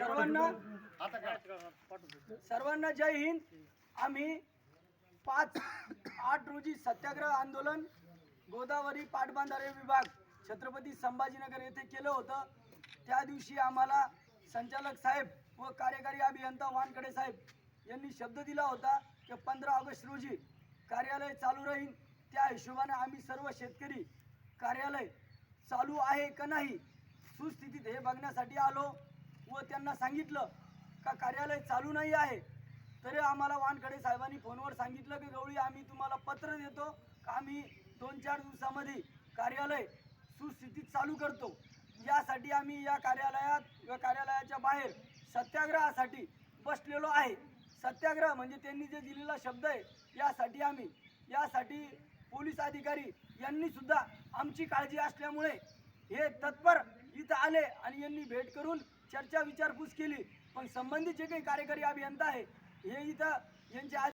सर्वांना सर्वांना जय हिंद. आम्ही पाच आठ रोजी सत्याग्रह आंदोलन गोदावरी पाटबंधारे विभाग छत्रपती संभाजीनगर येथे केलं होतं. त्या दिवशी आम्हाला संचालक साहेब व कार्यकारी अभियंता वानकडे साहेब यांनी शब्द दिला होता की पंधरा ऑगस्ट रोजी कार्यालय चालू राहील. त्या हिशोबाने आम्ही सर्व शेतकरी कार्यालय चालू आहे का नाही सुस्थितीत हे बघण्यासाठी आलो. व त्यांना सांगितलं का कार्यालय चालू नाही आहे. तरी आम्हाला वानखडे साहेबांनी फोनवर सांगितलं की गवळी आम्ही तुम्हाला पत्र देतो का आम्ही दोन चार दिवसामध्ये कार्यालय सुस्थितीत चालू करतो. यासाठी आम्ही या कार्यालयात व कार्यालयाच्या बाहेर सत्याग्रहासाठी बसलेलो आहे. सत्याग्रह म्हणजे त्यांनी जे दिलेला शब्द आहे यासाठी आम्ही यासाठी पोलीस अधिकारी यांनीसुद्धा आमची काळजी असल्यामुळे हे तत्पर इथं आले आणि यांनी भेट करून चर्चा विचारपूस केली. पण संबंधित जे काही कार्यकारी अभियंता आहे हे इथं यांच्या